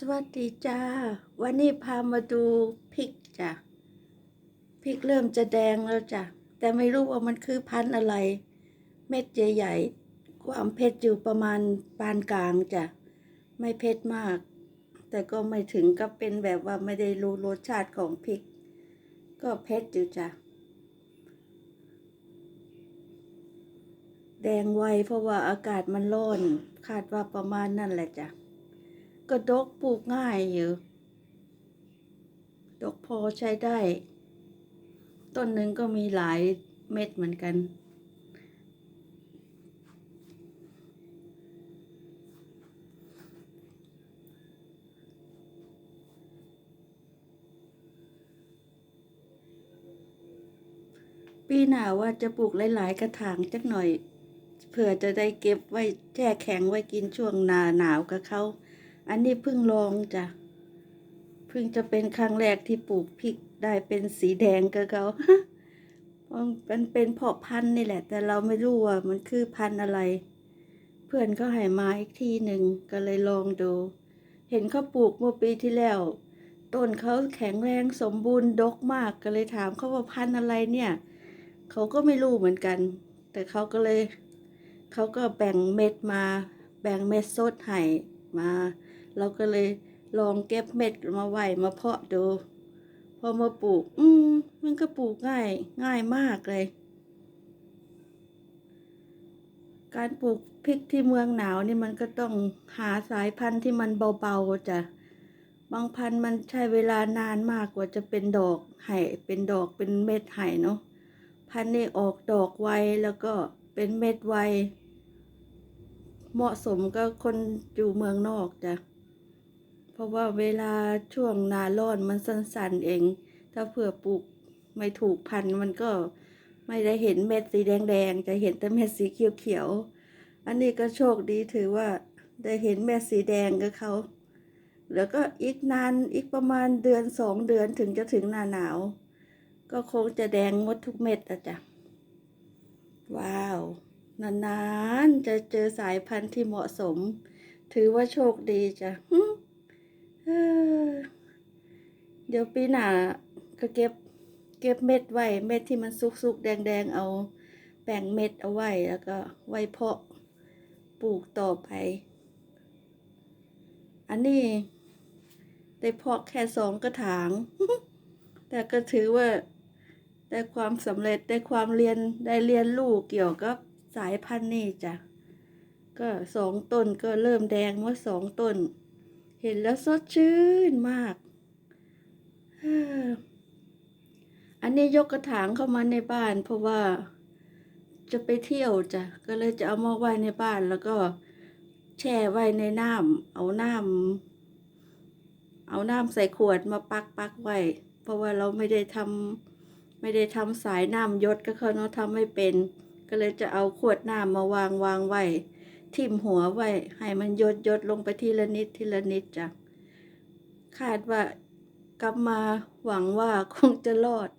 สวัสดีจ้า วันนี้พามาดูพริกจ้ะพริกเริ่มจะแดงแล้วจ้ะ แต่ไม่รู้ว่ามันคือพันธุ์อะไร เม็ดใหญ่ๆ ความเผ็ดอยู่ประมาณปานกลางจ้ะ ไม่เผ็ดมาก แต่ก็ไม่ถึงกับเป็นแบบว่าไม่ได้รู้รสชาติของพริก ก็เผ็ดอยู่จ้ะ แดงไวเพราะว่าอากาศมันร้อน คาดว่าประมาณนั่นแหละจ้ะ ก็ดกปลูกง่ายอยู่ ดกพอใช้ได้ ต้นหนึ่งก็มีหลายเม็ดเหมือนกัน ปีหน้าว่าจะปลูกหลาย ๆ กระถางจักหน่อย เผื่อจะได้เก็บไว้แช่แข็งไว้กินช่วงหนาหนาวกับเขา อันนี้เพิ่งลองจ้ะเพิ่งจะเป็นครั้งแรกที่ปลูกพริกได้เป็นสีแดงกับเขามันเป็นเพาะพันธุ์นี่แหละ แต่เราไม่รู้ว่ามันคือพันธุ์อะไร เพื่อนเขาให้มาอีกทีหนึ่งก็เลยลองดู เห็นเขาปลูกเมื่อปีที่แล้ว ต้นเขาแข็งแรงสมบูรณ์ดกมากก็เลยถามเขาว่าพันธุ์อะไรเนี่ย เขาก็ไม่รู้เหมือนกัน แต่เขาก็เลย เขาก็แบ่งเม็ดมา แบ่งเม็ดสดให้มา เราก็เลยลองเก็บเม็ดมาไว้มาเพาะดู พอมาปลูก อืมมันก็ปลูกง่าย ง่ายมากเลย การปลูกพริกที่เมืองหนาวนี่มันก็ต้องหาสายพันธุ์ที่มันเบาๆจ้ะบางพันธุ์มันใช้เวลานานมากกว่าจะเป็นดอกไห่เป็นดอกเป็นเม็ดไห่เนาะพันธุ์นี้ออกดอกไวแล้วก็เป็นเม็ดไวเหมาะสมกับคนอยู่เมืองนอกจ้ะ เพราะว่าเวลาช่วงนาร้อนมันสั้นๆเอง ถ้าเผื่อปลูกไม่ถูกพันธุ์มันก็ไม่ได้เห็นเม็ดสีแดงๆจะเห็นแต่เม็ดสีเขียวๆอันนี้ก็โชคดีถือว่าได้เห็นเม็ดสีแดงกับเขาแล้วก็อีกนานอีกประมาณเดือนสองเดือนถึงจะถึงหน้าหนาว ก็คงจะแดงหมดทุกเม็ดอะจ้ะว้าว นานๆ จะเจอสายพันธุ์ที่เหมาะสม ถือว่าโชคดีจ้ะ เดี๋ยวปีหน้าก็เก็บ เก็บเม็ดไว้ เม็ดที่มันสุกๆแดงๆเอาแบ่งเม็ดเอาไว้แล้วก็ไว้เพาะปลูกต่อไป อันนี้ ได้เพาะแค่สองกระถาง แต่ก็ถือว่าได้ความสำเร็จได้ความเรียนได้เรียนรู้เกี่ยวกับสายพันธุ์นี่จ้ะ ก็สองต้นก็เริ่มแดงเมื่อสองต้น เห็นแล้วสดชื่นมาก อันนี้ยกกระถางเข้ามาในบ้าน เพราะว่าจะไปเที่ยวจ้ะ ก็เลยจะเอามาไว้ในบ้านแล้วก็แช่ไว้ในน้ำเอาน้ำเอาน้ำใส่ขวดมาปักปักไว้ เพราะว่าเราไม่ได้ทำไม่ได้ทำสายน้ำยศก็เขาเนาะทำไม่เป็น ก็เลยจะเอาขวดน้ำมาวางวางไว้ ทิ่มหัวไว้ ให้มันยดยดลงไปทีละนิดทีละนิดจ้ะคาดว่ากลับมาหวังว่าคงจะรอด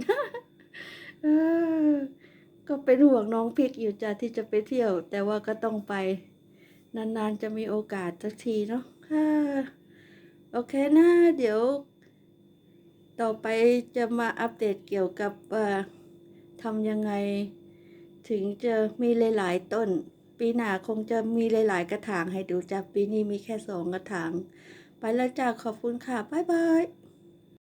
ก็เป็นห่วงน้องพริกอยู่จ้ะที่จะไปเที่ยว แต่ว่าก็ต้องไป นานๆจะมีโอกาสสักทีเนาะโอเคนะเดี๋ยว ต่อไปจะมาอัปเดตเกี่ยวกับทำยังไง ถึงจะมีหลาย ๆ ต้น ปีหน้าคงจะมีหลาย ๆ กระถางให้ดูจ้ะปีนี้มีแค่สองกระถาง ไปแล้วจ้าขอบคุณค่ะ บ๊ายบาย